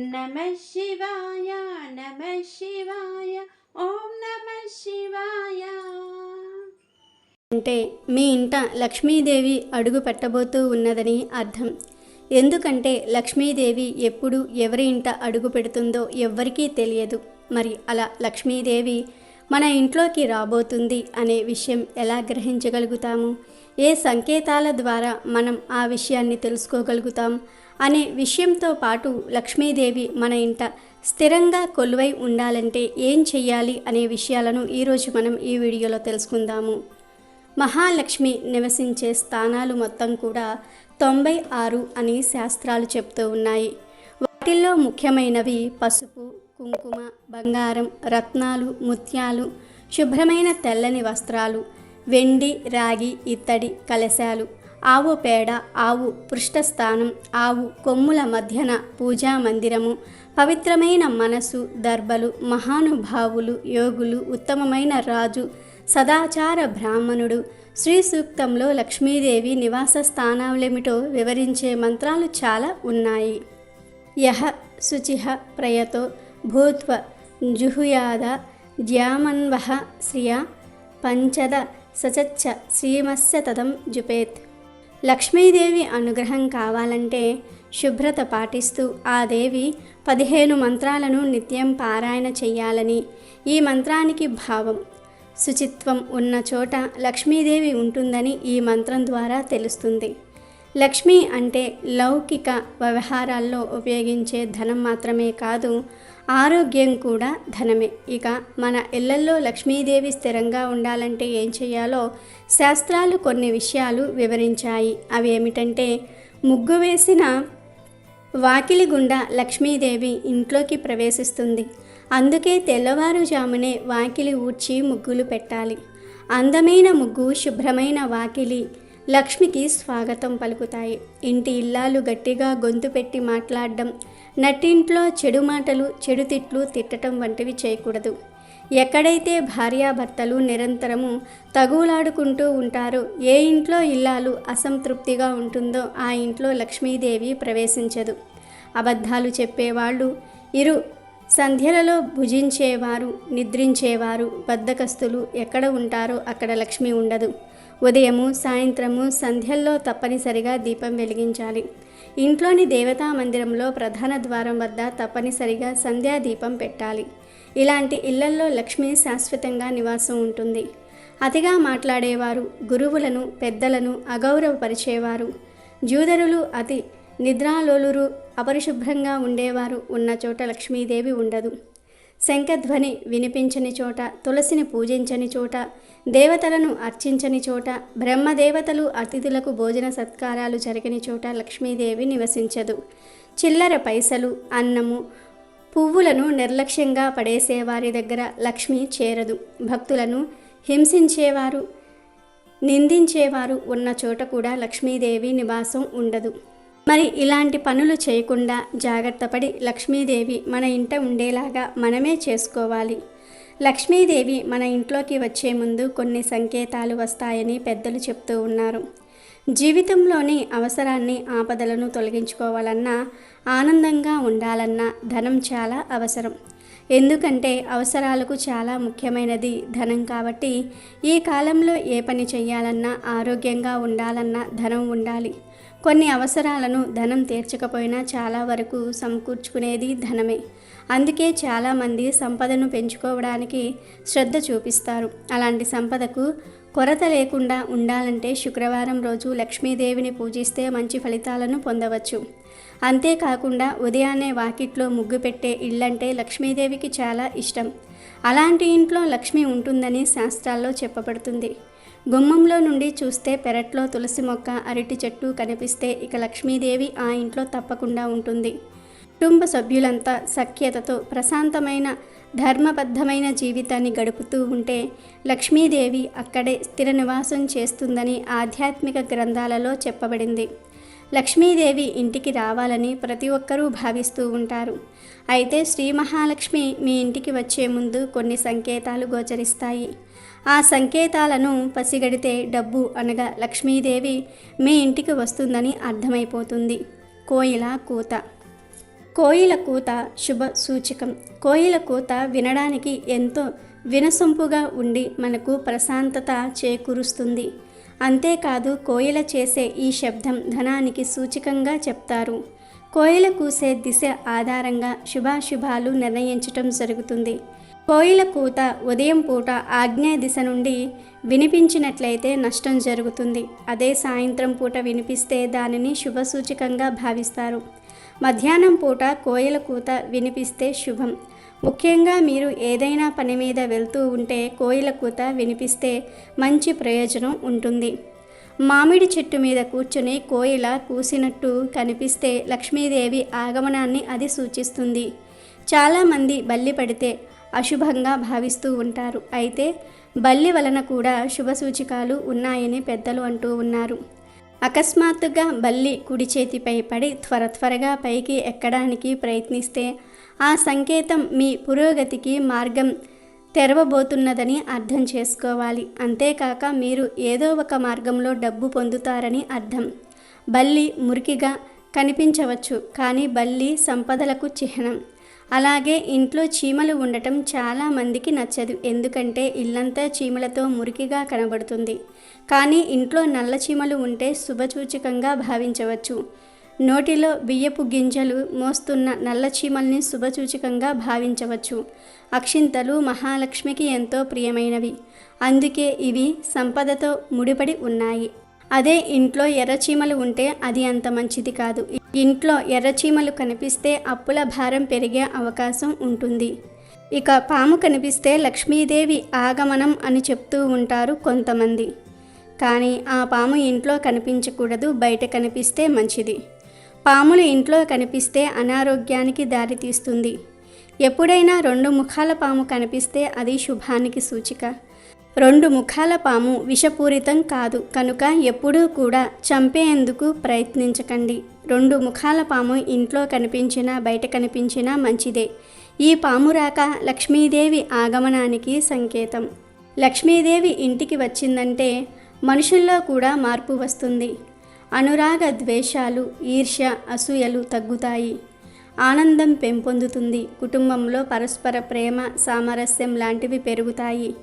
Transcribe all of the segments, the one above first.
నమ శివాయ నమ శివాయ ఓం నమ శివాయ. అంటే మీ ఇంట లక్ష్మీదేవి అడుగు పెట్టబోతూ ఉన్నదని అర్థం. ఎందుకంటే లక్ష్మీదేవి ఎప్పుడు ఎవరి ఇంట అడుగు పెడుతుందో ఎవ్వరికీ తెలియదు. మరి అలా లక్ష్మీదేవి మన ఇంట్లోకి రాబోతుంది అనే విషయం ఎలా గ్రహించగలుగుతాము? ఏ సంకేతాల ద్వారా మనం ఆ విషయాన్ని తెలుసుకోగలుగుతాం అనే విషయంతో పాటు లక్ష్మీదేవి మన ఇంట స్థిరంగా కొలువై ఉండాలంటే ఏం చెయ్యాలి అనే విషయాలను ఈరోజు మనం ఈ వీడియోలో తెలుసుకుందాము. మహాలక్ష్మి నివసించే స్థానాలు మొత్తం కూడా తొంభై ఆరు అని శాస్త్రాలు చెప్తూ ఉన్నాయి. వాటిల్లో ముఖ్యమైనవి పసుపు కుంకుమ బంగారం రత్నాలు ముత్యాలు శుభ్రమైన తెల్లని వస్త్రాలు వెండి రాగి ఇత్తడి కలశాలు. ఆవు పేడ ఆవు పృష్ఠస్థానం ఆవు కొమ్ముల మధ్యన పూజా మందిరము పవిత్రమైన మనసు దర్బలు మహానుభావులు యోగులు ఉత్తమమైన రాజు సదాచార బ్రాహ్మణుడు శ్రీ సూక్తంలో లక్ష్మీదేవి నివాస స్థానాలేమిటో వివరించే మంత్రాలు చాలా ఉన్నాయి. యహ శుచిహ ప్రయతో భూత్వ జుహుయాద జ్యామన్వహ శ్రియ పంచద సచచ్చ శ్రీమస్య తదం జుపేత్. లక్ష్మీదేవి అనుగ్రహం కావాలంటే శుభ్రత పాటిస్తూ ఆ దేవి పదిహేను మంత్రాలను నిత్యం పారాయణ చెయ్యాలని ఈ మంత్రానికి భావం. శుచిత్వం ఉన్న చోట లక్ష్మీదేవి ఉంటుందని ఈ మంత్రం ద్వారా తెలుస్తుంది. లక్ష్మి అంటే లౌకిక వ్యవహారాల్లో ఉపయోగించే ధనం మాత్రమే కాదు ఆరోగ్యం కూడా ధనమే. ఇక మన ఇళ్ళలో లక్ష్మీదేవి స్థిరంగా ఉండాలంటే ఏం చేయాలో శాస్త్రాలు కొన్ని విషయాలు వివరించాయి. అవి ఏమిటంటే ముగ్గు వేసిన వాకిలి గుండా లక్ష్మీదేవి ఇంట్లోకి ప్రవేశిస్తుంది. అందుకే తెల్లవారుజామునే వాకిలి ఊడ్చి ముగ్గులు పెట్టాలి. అందమైన ముగ్గు శుభ్రమైన వాకిలి లక్ష్మికి స్వాగతం పలుకుతాయి. ఇంటి ఇల్లాలు గట్టిగా గొంతు పెట్టి మాట్లాడడం నట్టింట్లో చెడు మాటలు చెడు తిట్లు తిట్టడం వంటివి చేయకూడదు. ఎక్కడైతే భార్యాభర్తలు నిరంతరము తగులాడుకుంటూ ఉంటారో ఏ ఇంట్లో ఇల్లాలు అసంతృప్తిగా ఉంటుందో ఆ ఇంట్లో లక్ష్మీదేవి ప్రవేశించదు. అబద్ధాలు చెప్పేవాళ్ళు ఇరు సంధ్యలలో భుజించేవారు నిద్రించేవారు బద్దకస్తులు ఎక్కడ ఉంటారో అక్కడ లక్ష్మి ఉండదు. ఉదయము సాయంత్రము సంధ్యల్లో తప్పనిసరిగా దీపం వెలిగించాలి. ఇంట్లోని దేవతా మందిరంలో ప్రధాన ద్వారం వద్ద తప్పనిసరిగా సంధ్యా దీపం పెట్టాలి. ఇలాంటి ఇళ్ళల్లో లక్ష్మి శాశ్వతంగా నివాసం ఉంటుంది. అతిగా మాట్లాడేవారు గురువులను పెద్దలను అగౌరవపరిచేవారు. జూదరులు అతి నిద్రాలోలురు అపరిశుభ్రంగా ఉండేవారు. ఉన్న చోట లక్ష్మీదేవి ఉండదు. శంఖధ్వని వినిపించని చోట తులసిని పూజించని చోట దేవతలను అర్చించని చోట బ్రహ్మదేవతలు అతిథులకు భోజన సత్కారాలు జరగని చోట లక్ష్మీదేవి నివసించదు. చిల్లర పైసలు అన్నము పువ్వులను నిర్లక్ష్యంగా పడేసేవారి దగ్గర లక్ష్మి చేరదు. భక్తులను హింసించేవారు నిందించేవారు ఉన్న చోట కూడా లక్ష్మీదేవి నివాసం ఉండదు. మరి ఇలాంటి పనులు చేయకుండా జాగ్రత్తపడి లక్ష్మీదేవి మన ఇంట ఉండేలాగా మనమే చేసుకోవాలి. లక్ష్మీదేవి మన ఇంట్లోకి వచ్చే ముందు కొన్ని సంకేతాలు వస్తాయని పెద్దలు చెప్తూ ఉన్నారు. జీవితంలోని అవసరాన్ని ఆపదలను తొలగించుకోవాలన్నా ఆనందంగా ఉండాలన్నా ధనం చాలా అవసరం. ఎందుకంటే అవసరాలకు చాలా ముఖ్యమైనది ధనం కాబట్టి ఈ కాలంలో ఏ పని చేయాలన్నా ఆరోగ్యంగా ఉండాలన్నా ధనం ఉండాలి. కొన్ని అవసరాలను ధనం తీర్చకపోయినా చాలా వరకు సమకూర్చుకునేది ధనమే. అందుకే చాలామంది సంపదను పెంచుకోవడానికి శ్రద్ధ చూపిస్తారు. అలాంటి సంపదకు కొరత లేకుండా ఉండాలంటే శుక్రవారం రోజు లక్ష్మీదేవిని పూజిస్తే మంచి ఫలితాలను పొందవచ్చు. అంతేకాకుండా ఉదయాన్నే వాకిట్లో ముగ్గు పెట్టే ఇల్లంటే లక్ష్మీదేవికి చాలా ఇష్టం. అలాంటి ఇంట్లో లక్ష్మి ఉంటుందని శాస్త్రాల్లో చెప్పబడుతుంది. గుమ్మంలో నుండి చూస్తే పెరట్లో తులసి మొక్క అరటి చెట్టు కనిపిస్తే ఇక లక్ష్మీదేవి ఆ ఇంట్లో తప్పకుండా ఉంటుంది. కుటుంబ సభ్యులంతా సఖ్యతతో ప్రశాంతమైన ధర్మబద్ధమైన జీవితాన్ని గడుపుతూ ఉంటే లక్ష్మీదేవి అక్కడే స్థిర నివాసం చేస్తుందని ఆధ్యాత్మిక గ్రంథాలలో చెప్పబడింది. లక్ష్మీదేవి ఇంటికి రావాలని ప్రతి ఒక్కరూ భావిస్తూ ఉంటారు. అయితే శ్రీ మహాలక్ష్మి మీ ఇంటికి వచ్చే ముందు కొన్ని సంకేతాలు గోచరిస్తాయి. ఆ సంకేతాలను పసిగడితే డబ్బు అనగా లక్ష్మీదేవి మీ ఇంటికి వస్తుందని అర్థమైపోతుంది. కోయిల కూత. కోయిల కూత శుభ సూచకం. కోయిల కూత వినడానికి ఎంతో వినసొంపుగా ఉండి మనకు ప్రశాంతత చేకూరుస్తుంది. అంతేకాదు కోయిల చేసే ఈ శబ్దం ధనానికి సూచికంగా చెప్తారు. కోయిల కూసే దిశ ఆధారంగా శుభాశుభాలు నిర్ణయించటం జరుగుతుంది. కోయిల కూత ఉదయం పూట ఆగ్నేయ దిశ నుండి వినిపించినట్లయితే నష్టం జరుగుతుంది. అదే సాయంత్రం పూట వినిపిస్తే దానిని శుభసూచకంగా భావిస్తారు. మధ్యాహ్నం పూట కోయిల కూత వినిపిస్తే శుభం. ముఖ్యంగా మీరు ఏదైనా పని మీద వెళ్తూ ఉంటే కోయిల కూత వినిపిస్తే మంచి ప్రయోజనం ఉంటుంది. మామిడి చెట్టు మీద కూర్చుని కోయిల కూసినట్టు కనిపిస్తే లక్ష్మీదేవి ఆగమనాన్ని అది సూచిస్తుంది. చాలామంది బల్లి పడితే అశుభంగా భావిస్తూ ఉంటారు. అయితే బల్లి వలన కూడా శుభసూచికాలు ఉన్నాయని పెద్దలు అంటూ ఉన్నారు. అకస్మాత్తుగా బల్లి కుడి చేతిపై పడి త్వర త్వరగా పైకి ఎక్కడానికి ప్రయత్నిస్తే ఆ సంకేతం మీ పురోగతికి మార్గం తెరవబోతున్నదని అర్థం చేసుకోవాలి. అంతేకాక మీరు ఏదో ఒక మార్గంలో డబ్బు పొందుతారని అర్థం. బల్లి మురికిగా కనిపించవచ్చు కానీ బల్లి సంపదలకు చిహ్నం. అలాగే ఇంట్లో చీమలు ఉండటం చాలా మందికి నచ్చదు ఎందుకంటే ఇల్లంతా చీమలతో మురికిగా కనబడుతుంది. కానీ ఇంట్లో నల్ల చీమలు ఉంటే శుభసూచకంగా భావించవచ్చు. నోటిలో బియ్యపు గింజలు మోస్తున్న నల్లచీమల్ని శుభసూచకంగా భావించవచ్చు. అక్షింతలు మహాలక్ష్మికి ఎంతో ప్రియమైనవి. అందుకే ఇవి సంపదతో ముడిపడి ఉన్నాయి. అదే ఇంట్లో ఎర్రచీమలు ఉంటే అది అంత మంచిది కాదు. ఇంట్లో ఎర్రచీమలు కనిపిస్తే అప్పుల భారం పెరిగే అవకాశం ఉంటుంది. ఇక పాము కనిపిస్తే లక్ష్మీదేవి ఆగమనం అని చెప్తూ ఉంటారు కొంతమంది. కానీ ఆ పాము ఇంట్లో కనిపించకూడదు బయట కనిపిస్తే మంచిది. పాములు ఇంట్లో కనిపిస్తే అనారోగ్యానికి దారితీస్తుంది ఎప్పుడైనా రెండు ముఖాల పాము కనిపిస్తే అది శుభానికి సూచిక. రెండు ముఖాల పాము విషపూరితం కాదు కనుక ఎప్పుడూ కూడా చంపేందుకు ప్రయత్నించకండి. రెండు ముఖాల పాము ఇంట్లో కనిపించినా బయట కనిపించినా మంచిదే. ఈ పాము రాక లక్ష్మీదేవి ఆగమనానికి సంకేతం. లక్ష్మీదేవి ఇంటికి వచ్చిందంటే మనుషుల్లో కూడా మార్పు వస్తుంది. అనురాగ ద్వేషాలు ఈర్ష్య అసూయలు తగ్గుతాయి. ఆనందం పెంపొందుతుంది. కుటుంబంలో పరస్పర ప్రేమ సామరస్యం లాంటివి పెరుగుతాయి.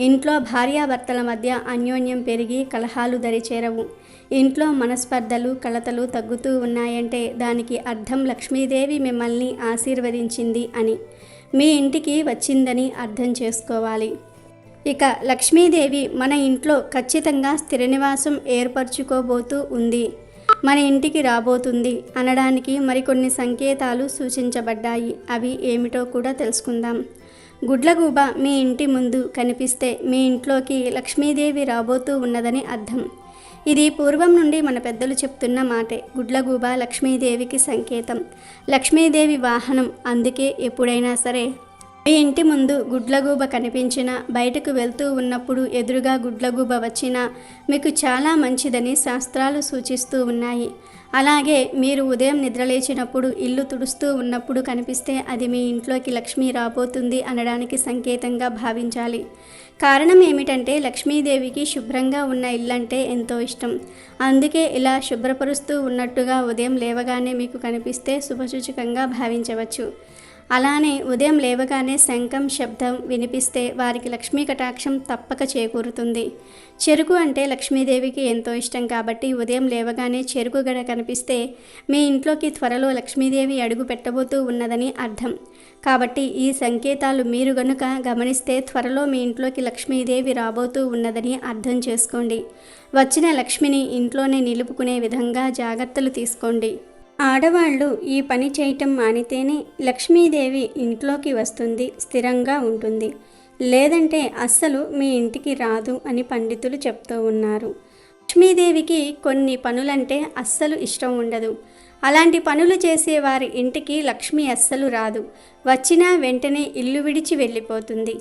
ఇంట్లో భార్యాభర్తల మధ్య అన్యోన్యం పెరిగి కలహాలు దరిచేరవు. ఇంట్లో మనస్పర్ధలు కలతలు తగ్గుతూ ఉన్నాయంటే దానికి అర్థం లక్ష్మీదేవి మిమ్మల్ని ఆశీర్వదించింది అని. మీ ఇంటికి వచ్చిందని అర్థం చేసుకోవాలి. ఇక లక్ష్మీదేవి మన ఇంట్లో ఖచ్చితంగా స్థిర నివాసం ఏర్పరచుకోబోతూ ఉంది. మన ఇంటికి రాబోతుంది అనడానికి మరికొన్ని సంకేతాలు సూచించబడ్డాయి. అవి ఏమిటో కూడా తెలుసుకుందాం. గుడ్లగూబ మీ ఇంటి ముందు కనిపిస్తే మీ ఇంట్లోకి లక్ష్మీదేవి రాబోతూ ఉన్నదని అర్థం. ఇది పూర్వం నుండి మన పెద్దలు చెప్తున్న మాటే. గుడ్లగూబ లక్ష్మీదేవికి సంకేతం. లక్ష్మీదేవి వాహనం అందుకే ఎప్పుడైనా సరే ఇంటి ముందు గుడ్లగూబ కనిపించినా బయటకు వెళ్తూ ఉన్నప్పుడు ఎదురుగా గుడ్లగూబ వచ్చినా మీకు చాలా మంచిదని శాస్త్రాలు సూచిస్తూ ఉన్నాయి. అలాగే మీరు ఉదయం నిద్రలేచినప్పుడు ఇల్లు తుడుస్తూ ఉన్నప్పుడు కనిపిస్తే అది మీ ఇంట్లోకి లక్ష్మి రాబోతుంది అనడానికి సంకేతంగా భావించాలి. కారణం ఏమిటంటే లక్ష్మీదేవికి శుభ్రంగా ఉన్న ఇల్లంటే ఎంతో ఇష్టం. అందుకే ఇలా శుభ్రపరుస్తూ ఉన్నట్టుగా ఉదయం లేవగానే మీకు కనిపిస్తే శుభసూచకంగా భావించవచ్చు. అలానే ఉదయం లేవగానే శంఖం శబ్దం వినిపిస్తే వారికి లక్ష్మీ కటాక్షం తప్పక చేకూరుతుంది. చెరుకు అంటే లక్ష్మీదేవికి ఎంతో ఇష్టం కాబట్టి ఉదయం లేవగానే చెరుకు గడ కనిపిస్తే మీ ఇంట్లోకి త్వరలో లక్ష్మీదేవి అడుగు పెట్టబోతూ ఉన్నదని అర్థం. కాబట్టి ఈ సంకేతాలు మీరు గనుక గమనిస్తే త్వరలో మీ ఇంట్లోకి లక్ష్మీదేవి రాబోతూ ఉన్నదని అర్థం చేసుకోండి. వచ్చిన లక్ష్మిని ఇంట్లోనే నిలుపుకునే విధంగా జాగ్రత్తలు తీసుకోండి. ఆడవాళ్ళు ఈ పని చేయటం మానితేనే లక్ష్మీదేవి ఇంట్లోకి వస్తుంది స్థిరంగా ఉంటుంది. లేదంటే అస్సలు మీ ఇంటికి రాదు అని పండితులు చెప్తూ ఉన్నారు. లక్ష్మీదేవికి కొన్ని పనులంటే అస్సలు ఇష్టం ఉండదు. అలాంటి పనులు చేసే వారి ఇంటికి లక్ష్మి అస్సలు రాదు. వచ్చినా వెంటనే ఇల్లు విడిచి వెళ్ళిపోతుంది.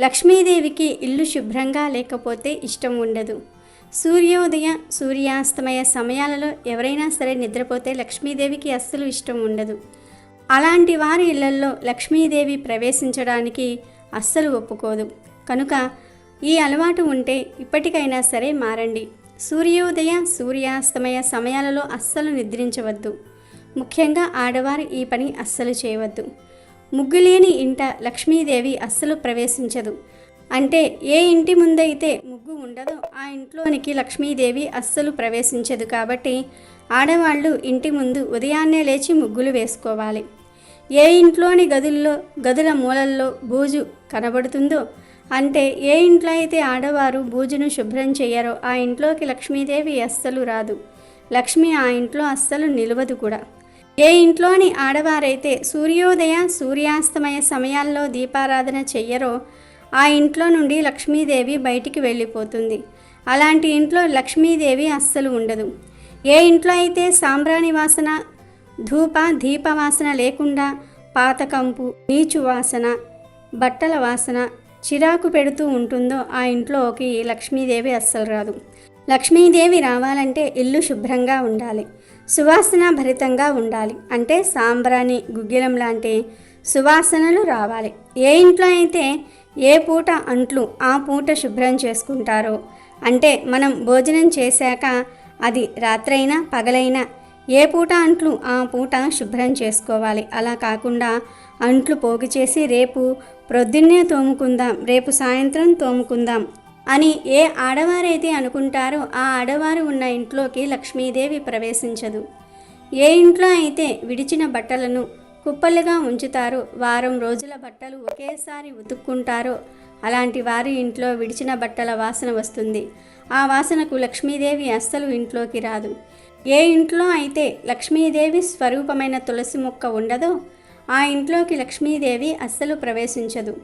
లక్ష్మీదేవికి ఇల్లు శుభ్రంగా లేకపోతే ఇష్టం ఉండదు. సూర్యోదయ సూర్యాస్తమయ సమయాలలో ఎవరైనా సరే నిద్రపోతే లక్ష్మీదేవికి అస్సలు ఇష్టం ఉండదు. అలాంటి వారి ఇళ్ళల్లో లక్ష్మీదేవి ప్రవేశించడానికి అస్సలు ఒప్పుకోదు. కనుక ఈ అలవాటు ఉంటే ఇప్పటికైనా సరే మారండి. సూర్యోదయ సూర్యాస్తమయ సమయాలలో అస్సలు నిద్రించవద్దు. ముఖ్యంగా ఆడవారు ఈ పని అస్సలు చేయవద్దు. ముగ్గులేని ఇంట లక్ష్మీదేవి అస్సలు ప్రవేశించదు. అంటే ఏ ఇంటి ముందైతే ముగ్గు ఉండదో ఆ ఇంట్లోనికి లక్ష్మీదేవి అస్సలు ప్రవేశించదు కాబట్టి ఆడవాళ్ళు ఇంటి ముందు ఉదయాన్నే లేచి ముగ్గులు వేసుకోవాలి. ఏ ఇంట్లోని గదుల్లో గదుల మూలల్లో బూజు కనబడుతుందో అంటే ఏ ఇంట్లో అయితే ఆడవారు బూజును శుభ్రం చేయరో ఆ ఇంట్లోకి లక్ష్మీదేవి అస్సలు రాదు. లక్ష్మి ఆ ఇంట్లో అస్సలు నిలవదు కూడా. ఏ ఇంట్లోని ఆడవారైతే సూర్యోదయ సూర్యాస్తమయ సమయాల్లో దీపారాధన చెయ్యరో ఆ ఇంట్లో నుండి లక్ష్మీదేవి బయటికి వెళ్ళిపోతుంది. అలాంటి ఇంట్లో లక్ష్మీదేవి అస్సలు ఉండదు. ఏ ఇంట్లో అయితే సాంబ్రాణి వాసన ధూప దీప వాసన లేకుండా పాతకంపు నీచు వాసన బట్టల వాసన చిరాకు పెడుతూ ఉంటుందో ఆ ఇంట్లోకి లక్ష్మీదేవి అస్సలు రాదు. లక్ష్మీదేవి రావాలంటే ఇల్లు శుభ్రంగా ఉండాలి. సువాసన భరితంగా ఉండాలి. అంటే సాంబ్రాణి గుగ్గిలం లాంటి సువాసనలు రావాలి. ఏ ఇంట్లో అయితే ఏ పూట అంట్లు ఆ పూట శుభ్రం చేసుకుంటారో? అంటే మనం భోజనం చేశాక అది రాత్రైనా పగలైనా ఏ పూట అంట్లు ఆ పూట శుభ్రం చేసుకోవాలి? అలా కాకుండా అంట్లు పోగు చేసి రేపు ప్రొద్దున్నే తోముకుందాం రేపు సాయంత్రం తోముకుందాం అని ఏ ఆడవారైతే అనుకుంటారో ఆ ఆడవారు ఉన్న ఇంట్లోకి లక్ష్మీదేవి ప్రవేశించదు. ఏ ఇంట్లో అయితే విడిచిన బట్టలను కుప్పలుగా ఉంచుతారు. వారం రోజుల బట్టలు ఒకేసారి ఉతుక్కుంటారో. అలాంటి వారి ఇంట్లో విడిచిన బట్టల వాసన వస్తుంది. ఆ వాసనకు లక్ష్మీదేవి అస్సలు ఇంట్లోకి రాదు. ఏ ఇంట్లో అయితే లక్ష్మీదేవి స్వరూపమైన తులసి మొక్క ఉండదో ఆ ఇంట్లోకి లక్ష్మీదేవి అస్సలు ప్రవేశించదు.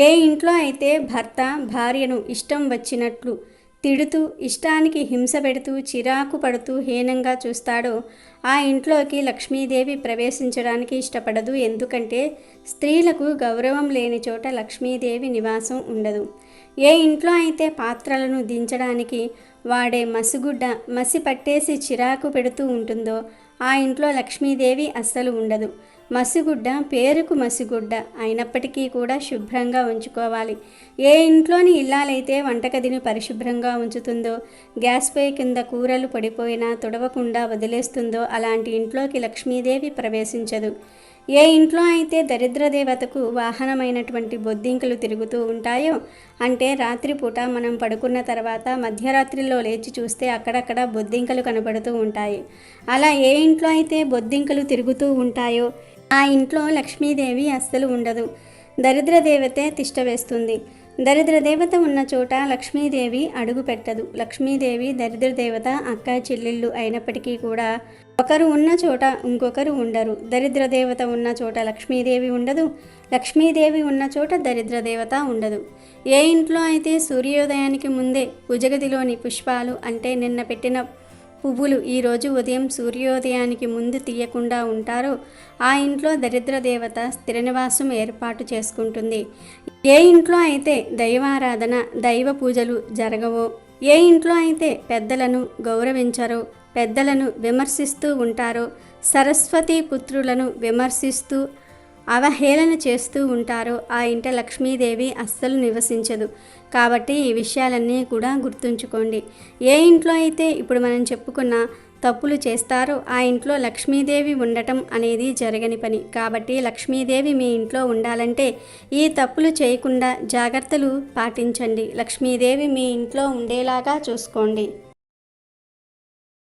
ఏ ఇంట్లో అయితే భర్త భార్యను ఇష్టం వచ్చినట్లు తిడుతూ ఇష్టానికి హింస పెడుతూ చిరాకు పడుతూ హీనంగా చూస్తాడో ఆ ఇంట్లోకి లక్ష్మీదేవి ప్రవేశించడానికి ఇష్టపడదు. ఎందుకంటే స్త్రీలకు గౌరవం లేని చోట లక్ష్మీదేవి నివాసం ఉండదు. ఏ ఇంట్లో అయితే పాత్రలను దించడానికి వాడే మసిగుడ్డ మసి పట్టేసి చిరాకు పెడుతూ ఉంటుందో ఆ ఇంట్లో లక్ష్మీదేవి అస్సలు ఉండదు. మసిగుడ్డ పేరుకు మసిగుడ్డ అయినప్పటికీ కూడా శుభ్రంగా ఉంచుకోవాలి. ఏ ఇంట్లోని ఇల్లాలైతే వంటగదిని పరిశుభ్రంగా ఉంచుతుందో గ్యాస్ పై కింద కూరలు పడిపోయినా తుడవకుండా వదిలేస్తుందో అలాంటి ఇంట్లోకి లక్ష్మీదేవి ప్రవేశించదు. ఏ ఇంట్లో అయితే దరిద్ర దేవతకు వాహనమైనటువంటి బొద్దింకలు తిరుగుతూ ఉంటాయో అంటే రాత్రిపూట మనం పడుకున్న తర్వాత మధ్యరాత్రిలో లేచి చూస్తే అక్కడక్కడ బొద్దింకలు కనబడుతూ ఉంటాయి. అలా ఏ ఇంట్లో అయితే బొద్దింకలు తిరుగుతూ ఉంటాయో ఆ ఇంట్లో లక్ష్మీదేవి అస్సలు ఉండదు. దరిద్ర దేవతే తిష్ట వేస్తుంది. దరిద్ర దేవత ఉన్న చోట లక్ష్మీదేవి అడుగు పెట్టదు. లక్ష్మీదేవి దరిద్ర దేవత అక్క చెల్లెళ్ళు అయినప్పటికీ కూడా ఒకరు ఉన్న చోట ఇంకొకరు ఉండరు. దరిద్ర దేవత ఉన్న చోట లక్ష్మీదేవి ఉండదు. లక్ష్మీదేవి ఉన్న చోట దరిద్ర దేవత ఉండదు. ఏ ఇంట్లో అయితే సూర్యోదయానికి ముందే భుజగదిలోని పుష్పాలు అంటే నిన్న పెట్టిన పువ్వులు ఈరోజు ఉదయం సూర్యోదయానికి ముందు తీయకుండా ఉంటారో ఆ ఇంట్లో దరిద్ర దేవత స్థిర నివాసం ఏర్పాటు చేసుకుంటుంది. ఏ ఇంట్లో అయితే దైవారాధన దైవ పూజలు జరగవో ఏ ఇంట్లో అయితే పెద్దలను గౌరవించరో పెద్దలను విమర్శిస్తూ ఉంటారో సరస్వతి పుత్రులను విమర్శిస్తూ అవహేళన చేస్తూ ఉంటారో ఆ ఇంట లక్ష్మీదేవి అస్సలు నివసించదు. కాబట్టి ఈ విషయాలన్నీ కూడా గుర్తుంచుకోండి. ఏ ఇంట్లో అయితే ఇప్పుడు మనం చెప్పుకున్న తప్పులు చేస్తారో ఆ ఇంట్లో లక్ష్మీదేవి ఉండటం అనేది జరగని పని. కాబట్టి లక్ష్మీదేవి మీ ఇంట్లో ఉండాలంటే ఈ తప్పులు చేయకుండా జాగ్రత్తలు పాటించండి. లక్ష్మీదేవి మీ ఇంట్లో ఉండేలాగా చూసుకోండి.